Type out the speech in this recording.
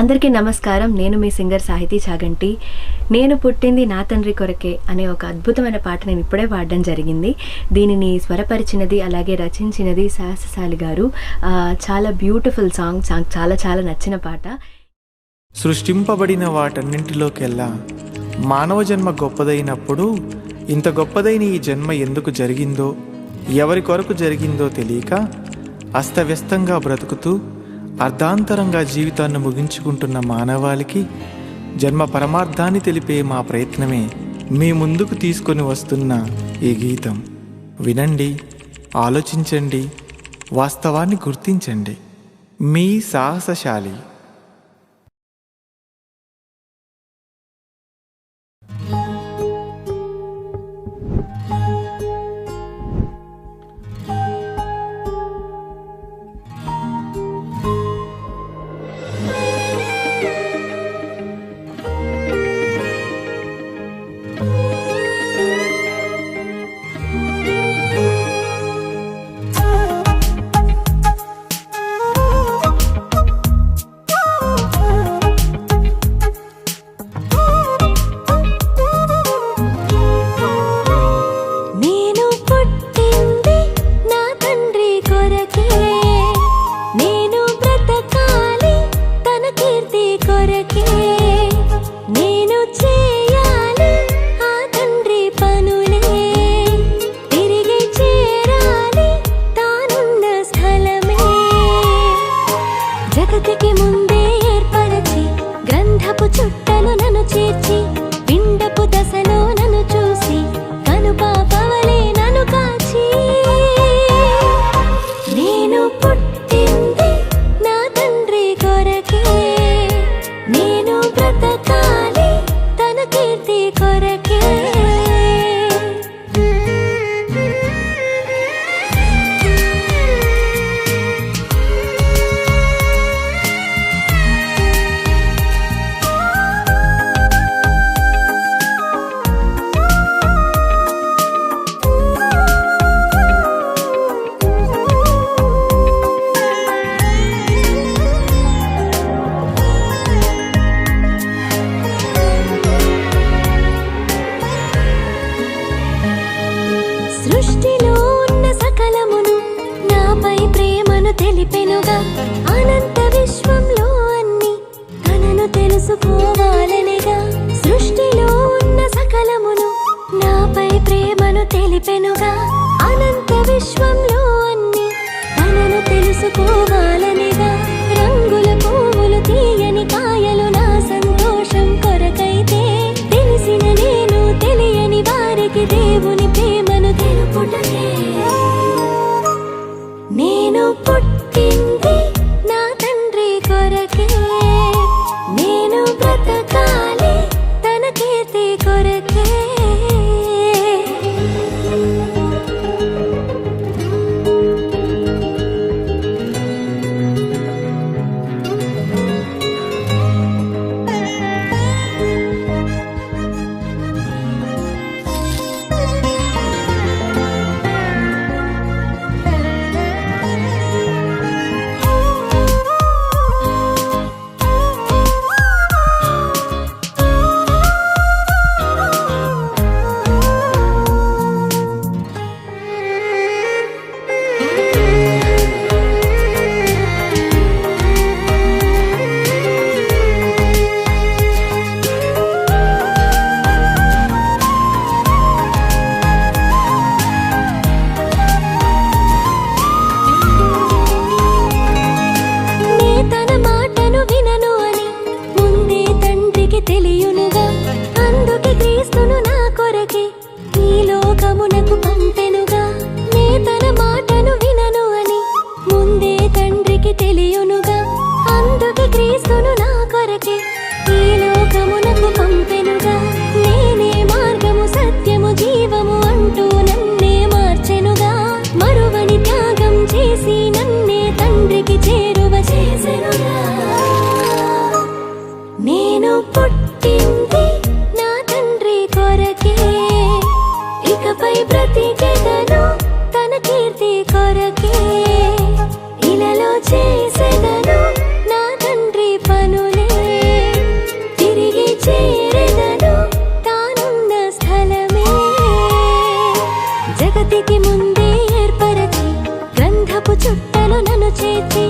అందరికీ నమస్కారం. నేను మీ సింగర్ సాహితీ చాగంటి. నేను పుట్టింది నా తండ్రి కొరకే అనే ఒక అద్భుతమైన పాట నేను ఇప్పుడే పాడడం జరిగింది. దీనిని స్వరపరిచినది అలాగే రచించినది సాహసశాలి గారు. చాలా బ్యూటిఫుల్ సాంగ్ సాంగ్ చాలా చాలా నచ్చిన పాట. సృష్టింపబడిన వాటన్నింటిలోకెల్లా మానవ జన్మ గొప్పదైనప్పుడు ఇంత గొప్పదైన ఈ జన్మ ఎందుకు జరిగిందో ఎవరి కొరకు జరిగిందో తెలియక అస్తవ్యస్తంగా బ్రతుకుతూ అర్ధాంతరంగా జీవితాన్ని ముగించుకుంటున్న మానవాళికి జన్మ పరమార్థాన్ని తెలిపే మా ప్రయత్నమే మీ ముందుకు తీసుకొని వస్తున్న ఈ గీతం. వినండి ఆలోచించండి వాస్తవాన్ని గుర్తించండి. మీ సాహసశాలి. నేను 的孤单。కొరకే ఈ 记得